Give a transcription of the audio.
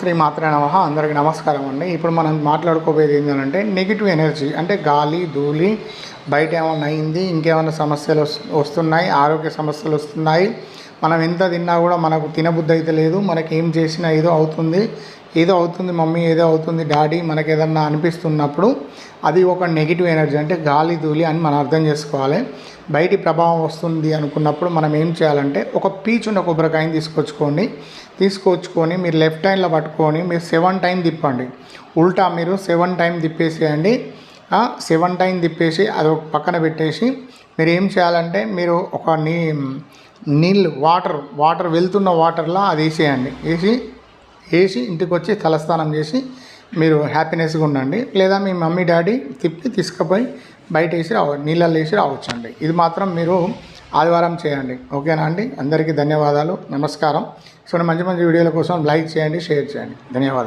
శ్రీ మాత్రే నమ. అందరికి నమస్కారం అండి. ఇప్పుడు మనం మాట్లాడుకోబోయేది ఏంటంటే నెగిటివ్ ఎనర్జీ అంటే గాలి ధూళి బయట ఏమైనా అయింది ఇంకేమైనా సమస్యలు వస్తున్నాయి ఆరోగ్య సమస్యలు వస్తున్నాయి. మనం ఎంత తిన్నా కూడా మనకు తినబుద్ధి అయితే లేదు. మనకి ఏం చేసినా ఏదో అవుతుంది. ఏదో అవుతుంది మమ్మీ ఏదో అవుతుంది డాడీ మనకి ఏదన్నా అనిపిస్తున్నప్పుడు అది ఒక నెగిటివ్ ఎనర్జీ అంటే గాలి ధూళి అని మనం అర్థం చేసుకోవాలి. బయటి ప్రభావం వస్తుంది అనుకున్నప్పుడు మనం ఏం చేయాలంటే ఒక పీచున్న కొబ్బరికాయని తీసుకొచ్చుకోండి. తీసుకొచ్చుకొని మీరు లెఫ్ట్ హ్యాండ్లో పట్టుకొని మీరు సెవెన్ టైం తిప్పండి. ఉల్టా మీరు సెవెన్ టైం తిప్పేసేయండి. సెవెన్ టైం తిప్పేసి అది ఒక పక్కన పెట్టేసి మీరు ఏం చేయాలంటే మీరు ఒక నీ నీళ్ళు వాటర్ వాటర్ వెళ్తున్న వాటర్లో అది వేసేయండి. వేసి వేసి ఇంటికి వచ్చి తలస్నానం చేసి మీరు హ్యాపీనెస్గా ఉండండి. లేదా మీ మమ్మీ డాడీ తిప్పి తీసుకుపోయి బయట వేసి రావ నీళ్ళల్లో వేసి రావచ్చు అండి ఇది మాత్రం మీరు ఆదివారం చేయండి. ఓకేనా అండి? అందరికీ ధన్యవాదాలు. నమస్కారం. సో మంచి మంచి వీడియోల కోసం లైక్ చేయండి షేర్ చేయండి. ధన్యవాదాలు.